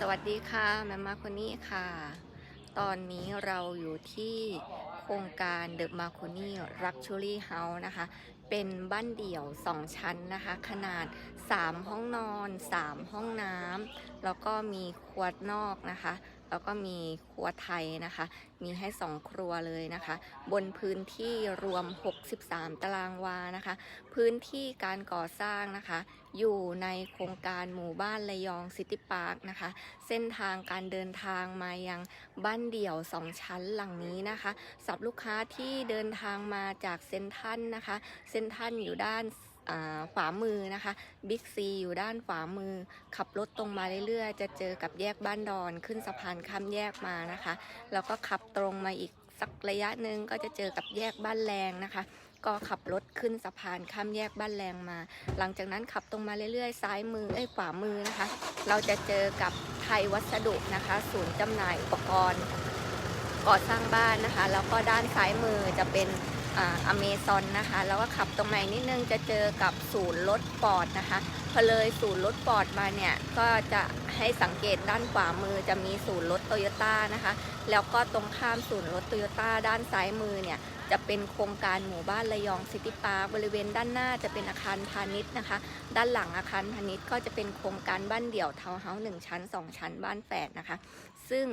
สวัสดีค่ะแมมมาคนนี้ค่ะ ตอนนี้เราอยู่ที่โครงการเดอะมาโคนี่รักชูรี่เฮาส์นะคะ เป็นบ้านเดี่ยว 2 ชั้นนะคะ ขนาด 3 ห้องนอน 3 ห้องน้ำแล้วก็มีครัวนอกนะคะ แล้วก็มีครัวไทยนะคะ มีให้ 2 ครัวเลยนะคะ บนพื้นที่รวม 63 ตารางวานะคะ พื้นที่การก่อสร้างนะคะ อยู่ในโครงการหมู่บ้านระยองซิตี้พาร์คนะคะ เส้นทางการเดินทางมายังบ้านเดี่ยว 2 ชั้นหลังนี้นะคะสำหรับลูกค้าที่เดินทางมาจากเซนทันนะคะ เซนทันอยู่ด้าน ขวามือนะคะบิ๊กซีอยู่ด้านขวามือ ขับรถตรงมาเรื่อยๆ จะเจอกับแยกบ้านดอนขึ้นสะพานข้ามแยกมานะคะ แล้วก็ขับตรงมาอีกสักระยะหนึ่งก็จะเจอกับแยกบ้านแรงนะคะ ก็ขับรถขึ้นสะพานข้ามแยกบ้านแรงมา หลังจากนั้นขับตรงมาเรื่อยๆ ซ้ายมือเอ้ยขวามือนะคะ เราจะเจอกับไทยวัสดุนะคะ ศูนย์จำหน่ายอุปกรณ์ก่อสร้างบ้านนะคะ แล้วก็ด้านซ้ายมือจะเป็น อเมซอนนะคะ แล้วก็ขับตรงมาอีกนิดนึงจะเจอกับศูนย์รถปอดนะคะ พอเลยศูนย์รถปอดมาเนี่ย ก็จะให้สังเกตด้านขวามือจะมีศูนย์รถโตโยต้านะคะ แล้วก็ตรงข้ามศูนย์รถโตโยต้าด้านซ้ายมือเนี่ยจะเป็นโครงการหมู่บ้านระยองซิตี้พาร์คบริเวณด้านหน้าจะเป็นอาคารพาณิชย์นะคะ ด้านหลังอาคารพาณิชย์ก็จะเป็นโครงการบ้านเดี่ยวทาวน์เฮาส์หนึ่งชั้น 2 ชั้นบ้านแฝดนะคะ ซึ่ง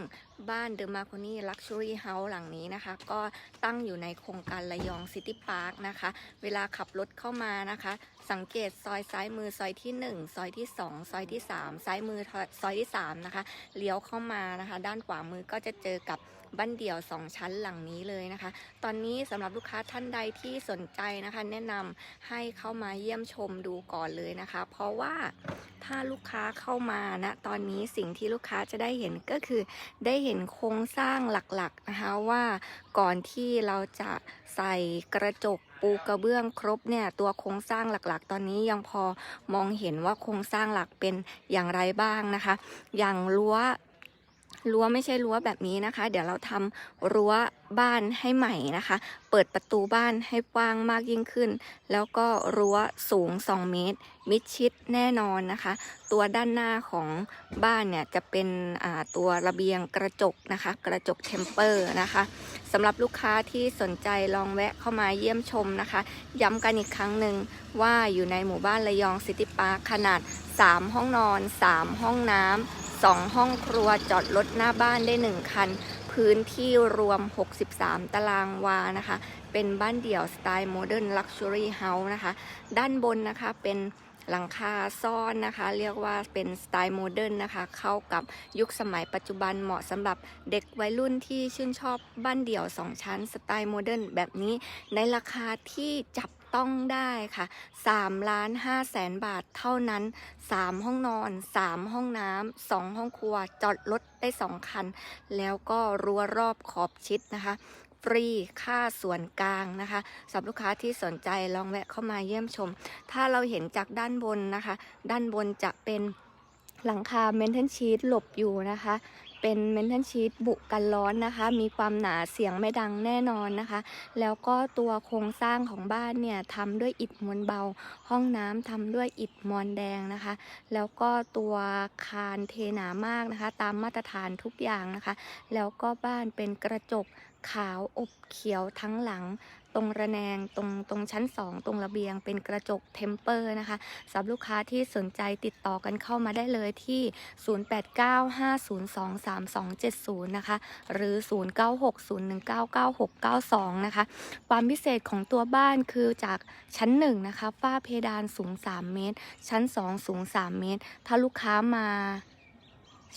บ้านเดอะมาโคนี่ลักชัวรี่เฮาส์หลังนี้นะคะ ก็ตั้งอยู่ในโครงการระยองซิตี้พาร์คนะคะ เวลาขับรถเข้ามานะคะ สังเกตซอยซ้ายมือซอยที่ 1 ซอยที่ 2 ซอยที่ 3 ซ้ายมือซอยที่ 3 นะคะ เลี้ยวเข้ามานะคะ ด้านขวามือก็จะเจอกับ บ้านเดี่ยว 2 ชั้นหลังนี้เลยนะคะ ตอนนี้สำหรับลูกค้าท่านใดที่สนใจนะคะ แนะนำให้เข้ามาเยี่ยมชมดูก่อนเลยนะคะ เพราะว่าถ้าลูกค้าเข้ามานะ ตอนนี้สิ่งที่ลูกค้าจะได้เห็นก็คือ ได้เห็นโครงสร้างหลักๆนะคะว่าก่อนที่เราจะใส่กระจกปูกระเบื้องครบเนี่ยตัวโครงสร้างหลักๆ ตอนนี้ยังพอมองเห็นว่าโครงสร้างหลักเป็นอย่างไรบ้างนะคะ อย่างรั้ว รั้วไม่ใช่รั้วแบบนี้นะคะ เดี๋ยวเราทำรั้วบ้านให้ใหม่นะคะ เปิดประตูบ้านให้กว้างมากยิ่งขึ้น แล้วก็รั้วสูง 2 เมตร มิดชิดแน่นอนนะคะ ตัวด้านหน้าของบ้านเนี่ยจะเป็นตัวระเบียงกระจกนะคะ กระจกเทมเปอร์นะคะสำหรับลูกค้าที่สนใจลองแวะเข้ามาเยี่ยมชมนะคะ ย้ำกันอีกครั้งหนึ่งว่าอยู่ในหมู่บ้านระยองซิตี้พาร์คขนาด 3 ห้องนอน 3 ห้องน้ำ 2 ห้องครัวจอดรถหน้าบ้านได้ 1 คัน พื้นที่รวม 63 ตารางวานะคะ เป็นบ้านเดี่ยวสไตล์โมเดิร์นลักชัวรี่เฮาส์นะคะ ด้านบนนะคะเป็นหลังคาซ่อนนะคะ เรียกว่าเป็นสไตล์โมเดิร์นนะคะ เข้ากับยุคสมัยปัจจุบันเหมาะสำหรับเด็กวัยรุ่นที่ชื่นชอบบ้านเดี่ยว 2 ชั้นสไตล์โมเดิร์นแบบนี้ในราคาที่จับ ต้องได้ค่ะ3ล้าน5แสนบาทเท่านั้น 3 ห้องนอน 3 ห้องน้ำ2ห้องครัว จอดรถได้ 2 คัน แล้วก็รั้วรอบขอบชิดนะคะฟรีค่าส่วนกลางนะคะสำหรับลูกค้าที่สนใจลองแวะเข้ามาเยี่ยมชม ถ้าเราเห็นจากด้านบนนะคะ ด้านบนจะเป็นหลังคาเมนเทนชีตหลบอยู่นะคะ เป็นเมนเทนชีตบุกันร้อนนะคะ มีความหนาเสียงไม่ดังแน่นอนนะคะ แล้วก็ตัวโครงสร้างของบ้านเนี่ยทำด้วยอิฐมวลเบา ห้องน้ำทำด้วยอิฐมอนแดงนะคะ แล้วก็ตัวคานเทหนามากนะคะ ตามมาตรฐานทุกอย่างนะคะ แล้วก็บ้านเป็นกระจกขาวอบเขียวทั้งหลัง ตรงระแนงตรงตรงชั้น 2 ตรงระเบียง เป็นกระจกเทมเปอร์นะคะสำหรับลูกค้าที่สนใจติดต่อกันเข้ามาได้เลยที่ 0895023270 นะคะ หรือ 0960199692 นะคะ ความพิเศษของตัวบ้านคือจากชั้น 1 นะคะ ฝ้าเพดานสูง 3 เมตร ชั้น 2 สูง 3 เมตร ถ้าลูกค้ามา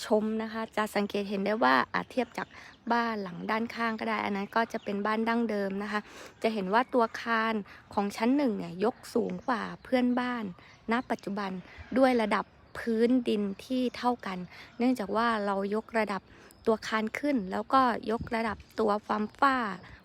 ชมนะคะ จะสังเกตเห็นได้ว่าอาจเทียบจากบ้านหลังด้านข้างก็ได้ อันนั้นก็จะเป็นบ้านดั้งเดิมนะคะ จะเห็นว่าตัวคานของชั้นหนึ่งเนี่ยยกสูงกว่าเพื่อนบ้าน ณ ปัจจุบันด้วยระดับพื้นดินที่เท่ากัน เนื่องจากว่าเรายกระดับตัวคานขึ้น แล้วก็ยกระดับตัวความฝ้า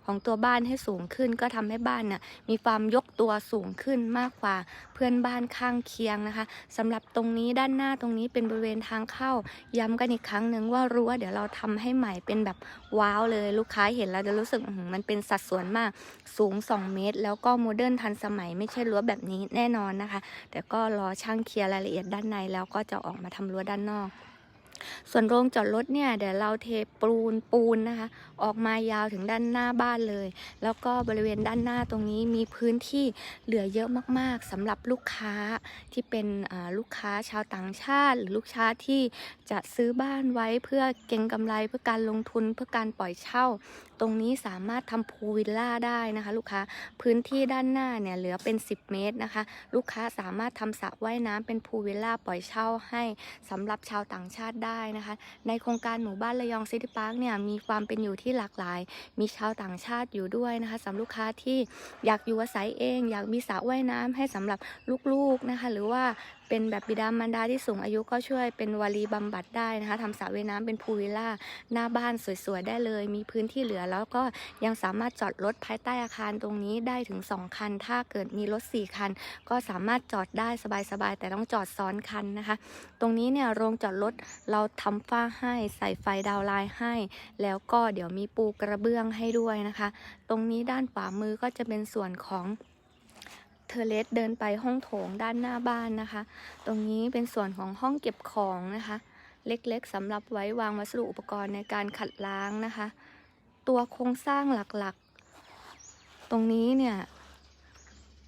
ของตัวบ้านให้สูงขึ้น ก็ทำให้บ้านน่ะมีความยกตัวสูงขึ้นมากกว่าเพื่อนบ้านข้างเคียงนะคะสำหรับตรงนี้ด้านหน้าตรงนี้เป็นบริเวณทางเข้า ย้ำกันอีกครั้งหนึ่งว่ารั้วเดี๋ยวเราทำให้ใหม่เป็นแบบว้าวเลยลูกค้าเห็นแล้วจะรู้สึกมันเป็นสัดส่วนมากสูง 2 เมตร แล้วก็โมเดิร์นทันสมัยไม่ใช่รั้วแบบนี้แน่นอนนะคะ แต่ก็รอช่างเคลียร์รายละเอียดด้านในแล้วก็จะออกมาทำรั้วด้านนอก ส่วนโรงจอดรถเนี่ยเดี๋ยวเราเทปูนปูนนะคะ ออกมายาวถึงด้านหน้าบ้านเลย แล้วก็บริเวณด้านหน้าตรงนี้มีพื้นที่เหลือเยอะมากๆสำหรับลูกค้าที่เป็นลูกค้าชาวต่างชาติ หรือลูกค้าที่จะซื้อบ้านไว้เพื่อเก็งกำไรเพื่อการลงทุนเพื่อการปล่อยเช่า ตรงนี้สามารถทำพูลวิลล่าได้นะคะ ลูกค้าพื้นที่ด้านหน้าเนี่ยเหลือเป็น 10 เมตรนะคะ ลูกค้าสามารถทำสระว่ายน้ำเป็นพูลวิลล่าปล่อยเช่าให้สำหรับชาวต่างชาติได้ได้นะคะ ในโครงการหมู่บ้านระยองซิตี้พาร์คเนี่ยมีความเป็นอยู่ที่หลากหลาย มีชาวต่างชาติอยู่ด้วยนะคะสำหรับลูกค้าที่อยากอยู่อาศัยเอง อยากมีสระว่ายน้ำให้สำหรับลูกๆนะคะ หรือว่า เป็นแบบบิดามารดาที่สูงอายุก็ช่วยเป็นวารีบำบัดได้นะคะทำสระว่ายน้ำเป็นพูลวิลล่าหน้าบ้านสวยๆได้เลย มีพื้นที่เหลือแล้วก็ยังสามารถจอดรถภายใต้อาคารตรงนี้ได้ถึง 2 คัน ถ้าเกิดมีรถ 4 คัน ก็สามารถจอดได้สบายๆ แต่ต้องจอดซ้อนคันนะคะ ตรงนี้เนี่ยโรงจอดรถเราทำฝ้าให้ใส่ไฟดาวไลน์ให้ แล้วก็เดี๋ยวมีปูกระเบื้องให้ด้วยนะคะ ตรงนี้ด้านขวามือก็จะเป็นส่วนของ เทเลสเดินไปห้องโถงด้านหน้าบ้านนะคะ ตรงนี้เป็นส่วนของห้องเก็บของนะคะ เล็กๆสำหรับไว้วางวัสดุอุปกรณ์ในการขัดล้างนะคะ ตัวโครงสร้างหลักๆ ตรงนี้เนี่ย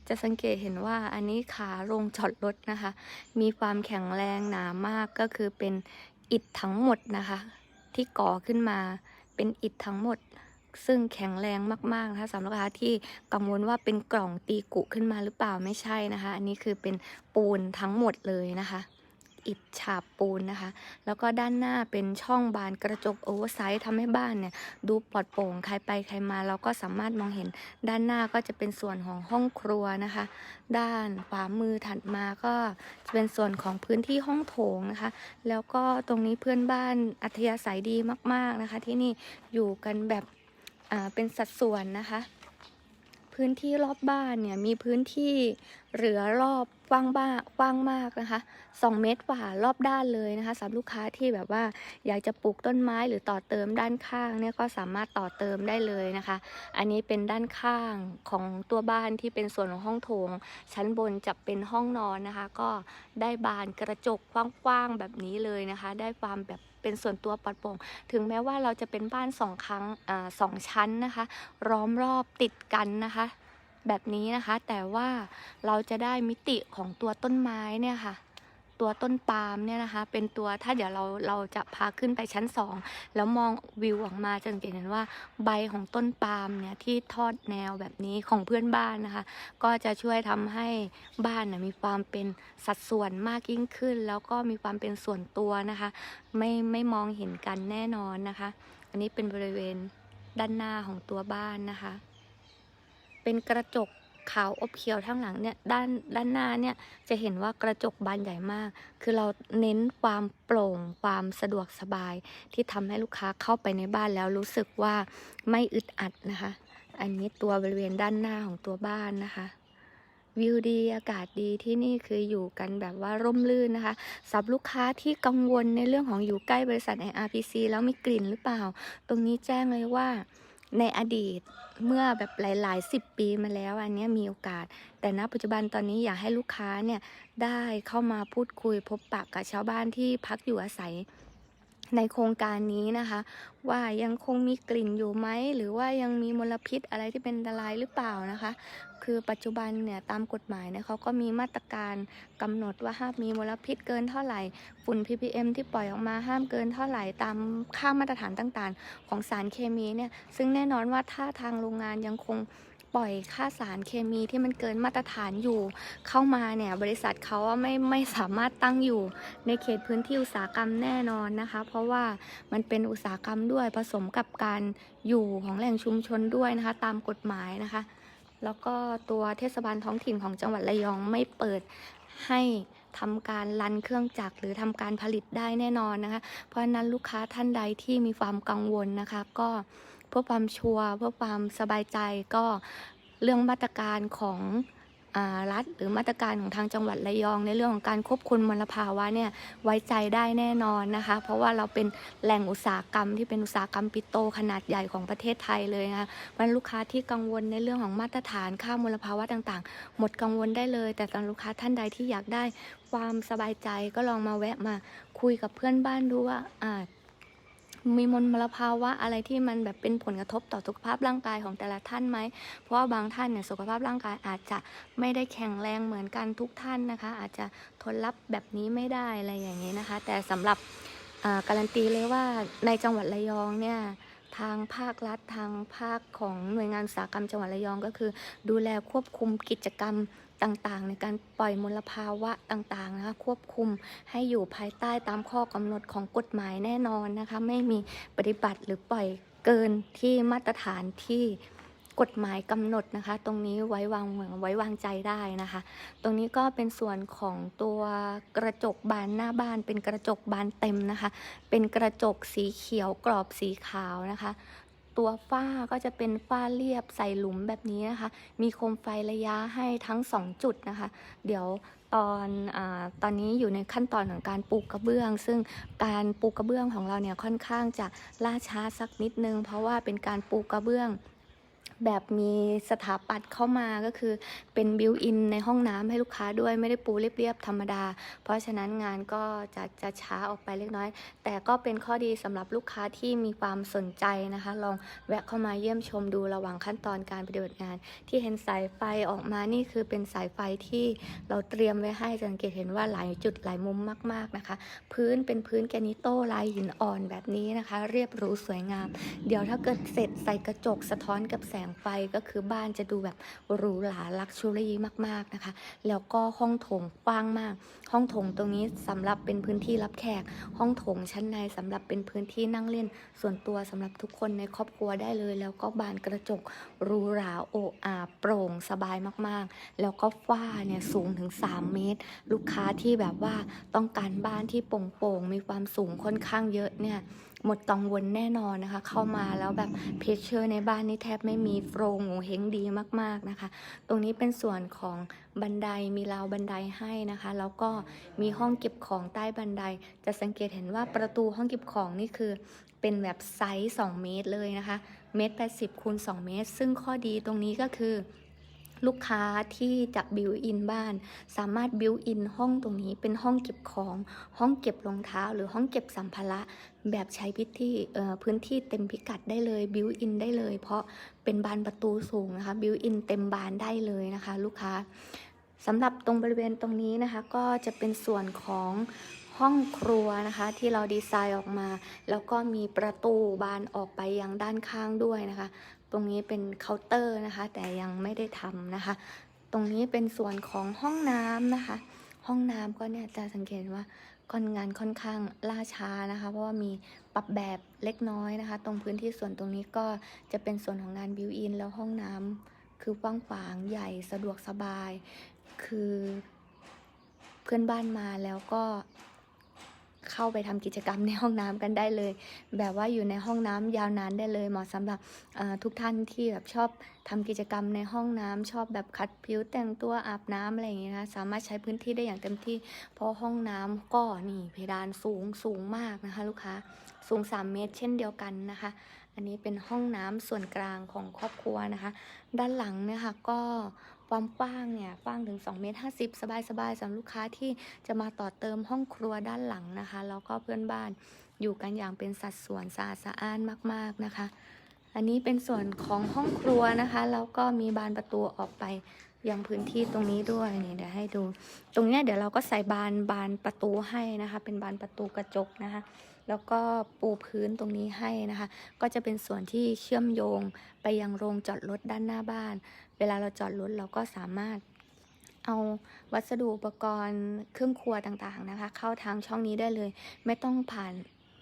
จะสังเกตเห็นว่าอันนี้ขาโรงจอดรถนะคะ มีความแข็งแรงหนามากก็คือเป็นอิฐทั้งหมดนะคะ ที่ก่อขึ้นมาเป็นอิฐทั้งหมด ซึ่งแข็งแรงมากๆนะคะสำหรับลูกค้าที่กังวลว่าเป็นกล่องตีกุขึ้นมาหรือเปล่าไม่ใช่นะคะ อันนี้คือเป็นปูนทั้งหมดเลยนะคะ อิฐฉาบปูนนะคะ แล้วก็ด้านหน้าเป็นช่องบานกระจกโอเวอร์ไซส์ทำให้บ้านเนี่ยดูปลอดโปร่งใครไปใครมาเราก็สามารถมองเห็นด้านหน้าก็จะเป็นส่วนของห้องครัวนะคะ ด้านขวามือถัดมาก็จะเป็นส่วนของพื้นที่ห้องโถงนะคะ แล้วก็ตรงนี้เพื่อนบ้านอัธยาศัยดีมาก ๆนะคะ ที่นี่อยู่กันแบบ เป็นสัดส่วนนะคะ พื้นที่รอบบ้านเนี่ยมีพื้นที่เหลือรอบกว้างบ้ากว้างมากนะคะ 2 เมตรกว่ารอบด้านเลยนะคะสำหรับลูกค้าที่แบบว่าอยากจะปลูกต้นไม้หรือต่อเติมด้านข้างเนี่ยก็สามารถต่อเติมได้เลยนะคะ อันนี้เป็นด้านข้างของตัวบ้านที่เป็นส่วนของห้องโถง ชั้นบนจะเป็นห้องนอนนะคะ ก็ได้บานกระจกกว้างๆแบบนี้เลยนะคะ ได้ความแบบ เป็นส่วนตัวปลอดโปร่ง ถึงแม้ว่าเราจะเป็นบ้านสองครั้งอสองชั้นนะคะ ร้อมรอบติดกันนะคะ แบบนี้นะคะ แต่ว่าเราจะได้มิติของตัวต้นไม้เนี่ยค่ะ ตัวต้นปาล์มเนี่ยนะคะ เป็นตัวถ้าเดี๋ยวเราเราจะพาขึ้นไปชั้นสองแล้วมองวิวออกมาจะสังเกตเห็นว่าใบของต้นปาล์มเนี่ยที่ทอดแนวแบบนี้ของเพื่อนบ้านนะคะ ก็จะช่วยทำให้บ้านนะมีความเป็นสัดส่วนมากยิ่งขึ้น แล้วก็มีความเป็นส่วนตัวนะคะ ไม่ไม่มองเห็นกันแน่นอนนะคะ อันนี้เป็นบริเวณด้านหน้าของตัวบ้านนะคะ เป็นกระจก ขาวอบเขียวทั้งหลังเนี่ยด้านด้านหน้าเนี่ยจะเห็นว่ากระจกบานใหญ่มาก คือเราเน้นความโปร่งความสะดวกสบาย ที่ทำให้ลูกค้าเข้าไปในบ้านแล้วรู้สึกว่าไม่อึดอัดนะคะ อันนี้ตัวบริเวณด้านหน้าของตัวบ้านนะคะวิวดีอากาศดีที่นี่คืออยู่กันแบบว่าร่มรื่นนะคะสำหรับลูกค้าที่กังวลในเรื่องของอยู่ใกล้บริษัท IRPC แล้วมีกลิ่นหรือเปล่า ตรงนี้แจ้งเลยว่า ในอดีตเมื่อแบบหลายๆสิบปีมาแล้วอันนี้มีโอกาส แต่ณปัจจุบันตอนนี้อยากให้ลูกค้าเนี่ยได้เข้ามาพูดคุยพบปะกับชาวบ้านที่พักอยู่อาศัย ในโครงการนี้นะคะ ว่ายังคงมีกลิ่นอยู่ไหมหรือว่ายังมีมลพิษอะไรที่เป็นอันตรายหรือเปล่านะคะ คือปัจจุบันเนี่ยตามกฎหมายเนี่ยเขาก็มีมาตรการกำหนดว่าห้ามมีมลพิษเกินเท่าไหร่ฝุ่น ppm ที่ปล่อยออกมาห้ามเกินเท่าไหร่ตามค่ามาตรฐานต่างๆ ของสารเคมีเนี่ยซึ่งแน่นอนว่าถ้าทางโรงงานยังคง ปล่อยค่าสารเคมีที่มันเกินมาตรฐานอยู่ เข้ามาเนี่ยบริษัทเขาไม่ไม่สามารถตั้งอยู่ในเขตพื้นที่อุตสาหกรรมแน่นอนนะคะ เพราะว่ามันเป็นอุตสาหกรรมด้วยผสมกับการอยู่ของแหล่งชุมชนด้วยนะคะ ตามกฎหมายนะคะ แล้วก็ตัวเทศบาลท้องถิ่นของจังหวัดระยองไม่เปิดให้ทำการรันเครื่องจักรหรือทำการผลิตได้แน่นอนนะคะ เพราะนั้นลูกค้าท่านใดที่มีความกังวลนะคะ ก็ พื่อความชัวร์เพื่อความสบายใจก็เรื่องมาตรการของอรัฐหรือมาตรการของทางจังหวัดระยอง ในเรื่องของการควบคุมมลภาวะเนี่ยไว้ใจได้แน่นอนนะคะ เพราะว่าเราเป็นแหล่งอุตสาหกรรมที่เป็นอุตสาหกรรมปิโตขนาดใหญ่ของประเทศไทยเลยนะคะวันลูกค้าที่กังวลในเรื่องของมาตรฐานค่ามลภาวะต่างๆ หมดกังวลได้เลย แต่ตอนลูกค้าท่านใดที่อยากได้ความสบายใจก็ลองมาแวะมาคุยกับเพื่อนบ้านดูว่าอ่า มีมลภาวะอะไรที่มันแบบเป็นผลกระทบต่อสุขภาพร่างกายของแต่ละท่านไหม เพราะว่าบางท่านเนี่ยสุขภาพร่างกายอาจจะไม่ได้แข็งแรงเหมือนกันทุกท่านนะคะ อาจจะทนรับแบบนี้ไม่ได้อะไรอย่างนี้นะคะ แต่สำหรับการันตีเลยว่าในจังหวัดระยองเนี่ยทางภาครัฐทางภาคของหน่วยงานสาหกรรมจังหวัดระยองก็คือ ดูแลควบคุมกิจกรรม ต่างๆ ในการปล่อยมลภาวะต่างๆนะคะควบคุมให้อยู่ภายใต้ตามข้อกำหนดของกฎหมายแน่นอนนะคะไม่มีปฏิบัติหรือปล่อยเกินที่มาตรฐานที่กฎหมายกำหนดนะคะ ตรงนี้ไว้วางไว้วางใจได้นะคะ ตรงนี้ก็เป็นส่วนของตัวกระจกบานหน้าบ้าน เป็นกระจกบานเต็มนะคะ เป็นกระจกสีเขียวกรอบสีขาวนะคะ ตัวฝ้าก็จะเป็นฝ้าเรียบใส่หลุมแบบนี้นะคะ มีโคมไฟระยะให้ทั้ง 2 จุดนะคะ เดี๋ยวตอนอาตอนนี้อยู่ในขั้นตอนของการปลูกกระเบื้อง ซึ่งการปลูกกระเบื้องของเราเนี่ยค่อนข้างจะล่าช้าสักนิดนึง เพราะว่าเป็นการปลูกกระเบื้อง แบบมีสถาปัตย์เข้ามาก็คือเป็นบิวอินในห้องน้ำให้ลูกค้าด้วยไม่ได้ปูเรียบๆธรรมดา เพราะฉะนั้นงานก็จะจะช้าออกไปเล็กน้อย แต่ก็เป็นข้อดีสำหรับลูกค้าที่มีความสนใจนะคะ ลองแวะเข้ามาเยี่ยมชมดูระหว่างขั้นตอนการปฏิบัติงาน ที่เห็นสายไฟออกมานี่คือเป็นสายไฟที่เราเตรียมไว้ให้สังเกตเห็นว่าหลายจุดหลายมุมมาก ๆนะคะ พื้นเป็นพื้นแกนิโต้ลายหินอ่อนแบบนี้นะคะ เรียบหรูสวยงาม เดี๋ยวถ้าเกิดเสร็จใส่กระจกสะท้อนกับแสงไฟก็คือบ้านจะดูแบบหรูหราลักชูรี่มากๆนะคะ แล้วก็ห้องโถงกว้างมาก ห้องโถงตรงนี้สำหรับเป็นพื้นที่รับแขก ห้องโถงชั้นในสำหรับเป็นพื้นที่นั่งเล่น ส่วนตัวสำหรับทุกคนในครอบครัวได้เลย แล้วก็บานกระจกหรูหราโออาโปร่งสบายมากๆ แล้วก็ฝ้าเนี่ยสูงถึง 3 เมตร ลูกค้าที่แบบว่าต้องการบ้านที่โปร่งๆมีความสูงค่อนข้างเยอะเนี่ย หมดกังวลแน่นอนนะคะ เข้ามาแล้วแบบเพชเชอร์ในบ้านนี่แทบไม่มีโฟรงโงเฮงดีมากๆนะคะ ตรงนี้เป็นส่วนของบันไดมีราวบันไดให้นะคะ แล้วก็มีห้องเก็บของใต้บันได จะสังเกตเห็นว่าประตูห้องเก็บของนี่คือเป็นแบบไซส์ 2 เมตรเลยนะคะ เมตร80คูณ2เมตร ซึ่งข้อดีตรงนี้ก็คือ ลูกค้าที่จะบิวอินบ้าน สามารถบิวอินห้องตรงนี้เป็นห้องเก็บของ ห้องเก็บรองเท้า หรือห้องเก็บสัมภาระแบบใช้พิที่พื้นที่เต็มพิกัดได้เลยบิวอินได้เลย เพราะเป็นบานประตูสูงนะคะบิวอินเต็มบานได้เลยนะคะ ลูกค้าสำหรับตรงบริเวณตรงนี้นะคะ ก็จะเป็นส่วนของห้องครัวนะคะที่เราดีไซน์ออกมา แล้วก็มีประตูบานออกไปยังด้านข้างด้วยนะคะ ตรงนี้เป็นเคาน์เตอร์นะคะ แต่ยังไม่ได้ทำนะคะ ตรงนี้เป็นส่วนของห้องน้ำนะคะ ห้องน้ำก็เนี่ยจะสังเกตว่าก่อนงานค่อนข้างล่าช้านะคะ เพราะว่ามีปรับแบบเล็กน้อยนะคะ ตรงพื้นที่ส่วนตรงนี้ก็จะเป็นส่วนของงานบิวอินแล้วห้องน้ำคือกว้างขวางใหญ่สะดวกสบาย คือเพื่อนบ้านมาแล้วก็ เข้าไปทำกิจกรรมในห้องน้ำกันได้เลย แบบว่าอยู่ในห้องน้ำยาวนานได้เลยเหมาะสำหรับทุกท่านที่แบบชอบทำกิจกรรมในห้องน้ำชอบแบบขัดผิวแต่งตัวอาบน้ำอะไรอย่างเงี้ยนะสามารถใช้พื้นที่ได้อย่างเต็มที่ เพราะห้องน้ำก็นี่เพดานสูงสูงมากนะคะ ลูกค้าสูง 3 เมตร เช่นเดียวกันนะคะ อันนี้เป็นห้องน้ำส่วนกลางของครอบครัวนะคะ ด้านหลังเนี่ยค่ะก็ ความกว้างเนี่ยกว้างถึง2เมตร50 สบายๆสำหรับลูกค้าที่จะมาต่อเติมห้องครัวด้านหลังนะคะ แล้วก็เพื่อนบ้านอยู่กันอย่างเป็นสัดส่วนสะอาดสะอ้านมากๆนะคะ อันนี้เป็นส่วนของห้องครัวนะคะ แล้วก็มีบานประตูออกไปยังพื้นที่ตรงนี้ด้วยนี่เดี๋ยวให้ดู ตรงเนี้ยเดี๋ยวเราก็ใส่บานบานประตูให้นะคะ เป็นบานประตูกระจกนะคะ แล้วก็ปูพื้นตรงนี้ให้นะคะ ก็จะเป็นส่วนที่เชื่อมโยงไปยังโรงจอดรถด้านหน้าบ้าน เวลาเราจอดรถเราก็สามารถเอาวัสดุอุปกรณ์เครื่องครัวต่างๆนะคะ เข้าทางช่องนี้ได้เลย ไม่ต้องผ่าน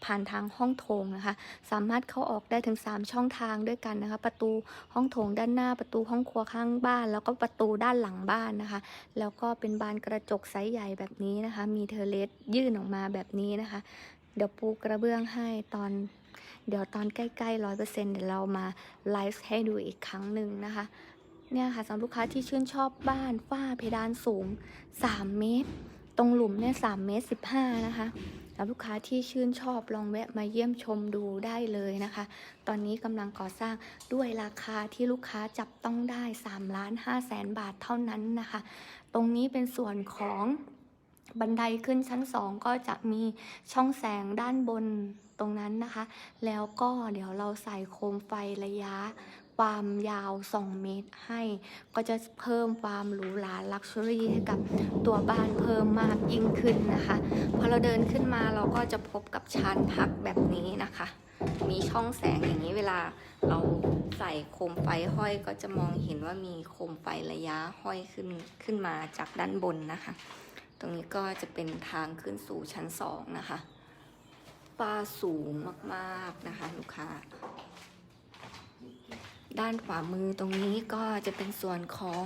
ผ่านทางห้องโถงนะคะ สามารถเข้าออกได้ถึง 3 ช่องทางด้วยกันนะคะ ประตูห้องโถงด้านหน้า ประตูห้องครัวข้างบ้าน แล้วก็ประตูด้านหลังบ้านนะคะ แล้วก็เป็นบานกระจกไซส์ใหญ่แบบนี้นะคะ มีเทเลสยื่นออกมาแบบนี้นะคะ เดี๋ยวปูกระเบื้องให้ตอน เดี๋ยวตอนใกล้ๆร้อยเปอร์เซ็นต์เดี๋ยวเรามาไลฟ์ให้ดูอีกครั้งหนึ่งนะคะ เนี่ยค่ะสำหรับลูกค้าที่ชื่นชอบบ้านฝ้าเพดานสูง 3 เมตร ตรงหลุมเนี่ย3เมตร 15 นะคะสำหรับลูกค้าที่ชื่นชอบลองแวะมาเยี่ยมชมดูได้เลยนะคะ ตอนนี้กำลังก่อสร้างด้วยราคาที่ลูกค้าจับต้องได้3ล้าน5แสนบาทเท่านั้นนะคะ ตรงนี้เป็นส่วนของบันไดขึ้นชั้น 2 ก็จะมีช่องแสงด้านบนตรงนั้นนะคะ แล้วก็เดี๋ยวเราใส่โคมไฟระยะ ความยาว 2 เมตรให้ ก็จะเพิ่มความหรูหราลักชัวรี่ให้กับตัวบ้านเพิ่มมากยิ่งขึ้นนะคะ พอเราเดินขึ้นมาเราก็จะพบกับชานพักแบบนี้นะคะ มีช่องแสงอย่างนี้เวลาเราใส่โคมไฟห้อยก็จะมองเห็นว่ามีโคมไฟระยะห้อยขึ้นขึ้นมาจากด้านบนนะคะ ตรงนี้ก็จะเป็นทางขึ้นสู่ชั้นสองนะคะฟ้าสูงมากๆนะคะ ลูกค้า ด้านขวามือตรงนี้ก็จะเป็นส่วนของ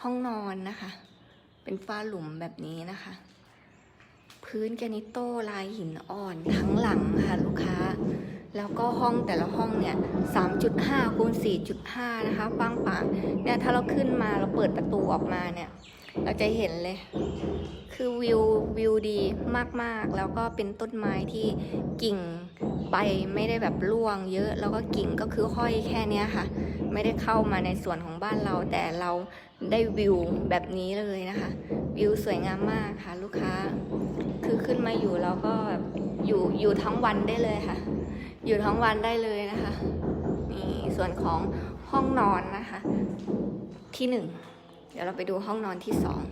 ห้องนอนนะคะ เป็นฝ้าหลุมแบบนี้นะคะ พื้นแกนิโต้ลายหินอ่อนทั้งหลังค่ะลูกค้า แล้วก็ห้องแต่ละห้องเนี่ย3.5คูณ4.5 นะคะกว้างปางเนี่ยถ้าเราขึ้นมาเราเปิดประตูออกมาเนี่ย เราจะเห็นเลย คือวิววิวดีมากๆ แล้วก็เป็นต้นไม้ที่กิ่ง ใบไม่ได้แบบร่วงเยอะ แล้วก็กิ่งก็คือห้อยแค่เนี้ยค่ะ ไม่ได้เข้ามาในส่วนของบ้านเรา แต่เราได้วิวแบบนี้เลยนะคะ วิวสวยงามมากค่ะ ลูกค้า คือขึ้นมาอยู่แล้วก็แบบอยู่อยู่ทั้งวันได้เลยค่ะ อยู่ทั้งวันได้เลยนะคะนี่ส่วนของห้องนอนนะคะ ที่หนึ่ง เดี๋ยวเราไปดูห้องนอนที่สอง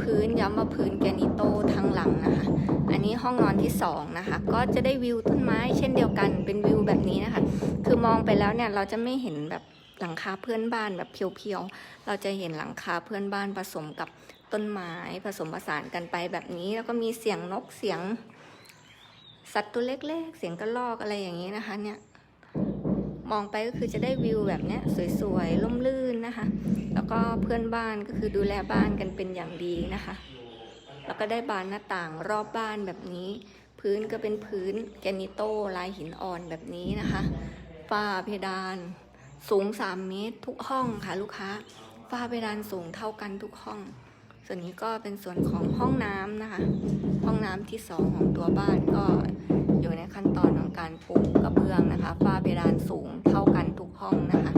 พื้นย้ำว่าพื้นแกนิโต้ทั้งหลังนะคะ อันนี้ห้องนอนที่สองนะคะ ก็จะได้วิวต้นไม้เช่นเดียวกันเป็นวิวแบบนี้นะคะ คือมองไปแล้วเนี่ยเราจะไม่เห็นแบบหลังคาเพื่อนบ้านแบบเพียวๆ เราจะเห็นหลังคาเพื่อนบ้านผสมกับต้นไม้ผสมผสานกันไปแบบนี้ แล้วก็มีเสียงนกเสียง สัตว์ตัวเล็กๆ เสียงกระรอกอะไรอย่างนี้นะคะ เนี่ย มองไปก็คือจะได้วิวแบบเนี้ยสวยๆล่มลื่น นะคะ แล้วก็เพื่อนบ้านก็คือดูแลบ้านกันเป็นอย่างดีนะคะ แล้วก็ได้บานหน้าต่างรอบบ้านแบบนี้ พื้นก็เป็นพื้นแกนิโต้ลายหินอ่อนแบบนี้นะคะ ฝ้าเพดานสูง 3 เมตรทุกห้องค่ะลูกค้า ฝ้าเพดานสูงเท่ากันทุกห้อง ส่วนนี้ก็เป็นส่วนของห้องน้ำนะคะ ห้องน้ำที่สองของตัวบ้านก็อยู่ในขั้นตอนของการปูกระเบื้องนะคะ ฝ้าเพดานสูงเท่ากันทุกห้องนะคะ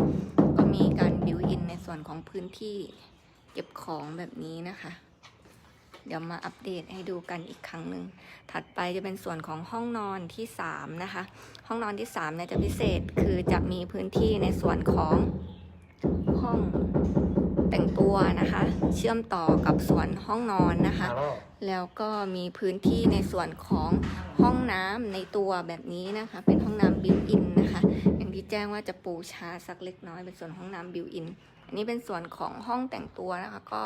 มีการบิวอินในส่วนของพื้นที่เก็บของแบบนี้นะคะ เดี๋ยวมาอัปเดตให้ดูกันอีกครั้งหนึ่ง ถัดไปจะเป็นส่วนของห้องนอนที่3นะคะ ห้องนอนที่3เนี่ยจะพิเศษคือจะมีพื้นที่ในส่วนของห้องแต่งตัวนะคะ เชื่อมต่อกับส่วนห้องนอนนะคะ แล้วก็มีพื้นที่ในส่วนของห้องน้ำในตัวแบบนี้นะคะ เป็นห้องน้ำบิวอินนะคะอย่าง ที่แจ้งว่าจะปูชาสักเล็กน้อยเป็นส่วนห้องน้ำบิวอิน อันนี้เป็นส่วนของห้องแต่งตัวนะคะก็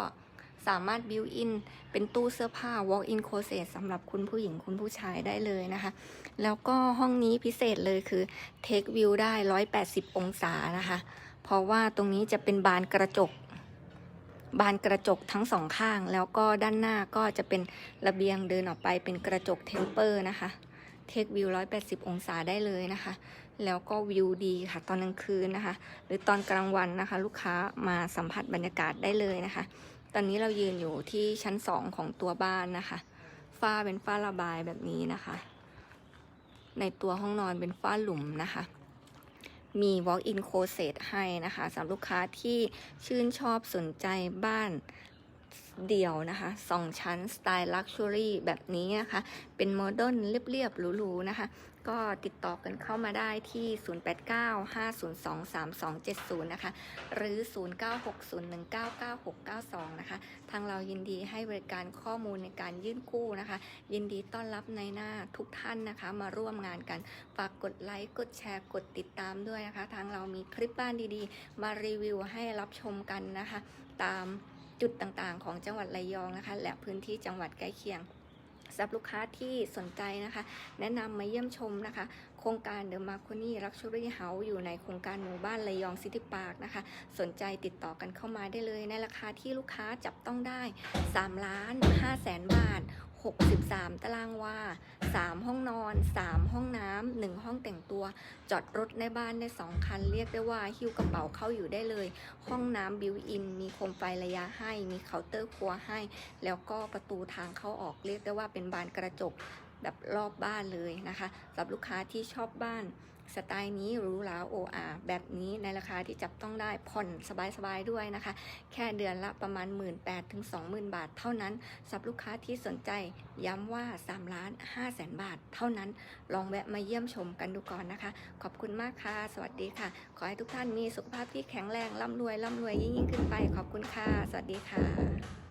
สามารถบิวอินเป็นตู้เสื้อผ้า walk in closet สำหรับคุณผู้หญิงคุณผู้ชายได้เลยนะคะ แล้วก็ห้องนี้พิเศษเลยคือ take view ได้ 180 องศานะคะ เพราะว่าตรงนี้จะเป็นบานกระจก บานกระจกทั้งสองข้าง แล้วก็ด้านหน้าก็จะเป็นระเบียงเดินออกไปเป็นกระจกเทมเปอร์นะคะ เทควิว 180 องศาได้เลยนะคะ แล้วก็วิวดีค่ะ ตอนกลางคืนนะคะ หรือตอนกลางวันนะคะ ลูกค้ามาสัมผัสบรรยากาศได้เลยนะคะ ตอนนี้เรายืนอยู่ที่ชั้น 2 ของตัวบ้านนะคะ ฝ้าเป็นฝ้าระบายแบบนี้นะคะ ในตัวห้องนอนเป็นฝ้าหลุมนะคะมี walk-in closet ให้นะคะสำหรับลูกค้าที่ชื่นชอบสนใจบ้าน เดี่ยวนะคะสองชั้นสไตล์ลักชัวรี่แบบนี้นะคะ เป็นโมเดิร์นเรียบๆหรูๆนะคะ ก็ติดต่อกันเข้ามาได้ที่ 0895023270 นะคะ หรือ 0960199692 นะคะ ทางเรายินดีให้บริการข้อมูลในการยื่นกู้นะคะ ยินดีต้อนรับในหน้าทุกท่านนะคะ มาร่วมงานกัน ฝากกดไลค์ กดแชร์ กดติดตามด้วยนะคะ ทางเรามีคลิปบ้านดีๆ มารีวิวให้รับชมกันนะคะ ตาม จุดต่างๆ ของจังหวัดระยองนะคะ และพื้นที่จังหวัดใกล้เคียงสำหรับลูกค้าที่สนใจนะคะ แนะนำมาเยี่ยมชมนะคะ โครงการเดอะมาร์คอนี่ลักชัวรี่เฮาส์อยู่ในโครงการหมู่บ้านระยองซิตี้พาร์คนะคะ สนใจติดต่อกันเข้ามาได้เลยในราคาที่ลูกค้าจับต้องได้3ล้าน5แสนบาท 63 ตารางวา3 ห้องนอน 3 ห้องน้ำหนึ่งห้องแต่งตัว จอดรถในบ้านได้ 2 คัน เรียกได้ว่าหิ้วกระเป๋าเข้าอยู่ได้เลย ห้องน้ำบิวอิน มีโคมไฟระยะให้ มีเคาน์เตอร์ครัวให้ แล้วก็ประตูทางเข้าออกเรียกได้ว่าเป็นบานกระจก แบบรอบบ้านเลยนะคะสำหรับลูกค้าที่ชอบบ้านสไตล์นี้รูหราโออาแบบนี้ในราคาที่จับต้องได้ผ่อนสบายๆด้วยนะคะ แค่เดือนละประมาณ 1 8ื่นถึง20,000บาทเท่านั้นสำหรับลูกค้าที่สนใจย้ำว่า3ล้าน5แสนบาทเท่านั้น ลองแวะมาเยี่ยมชมกันดูก่อนนะคะ ขอบคุณมากค่ะ สวัสดีค่ะ ขอให้ทุกท่านมีสุขภาพที่แข็งแรงร่ำรวยร่ำรวยยิ่งขึ้นไป ขอบคุณค่ะ สวัสดีค่ะ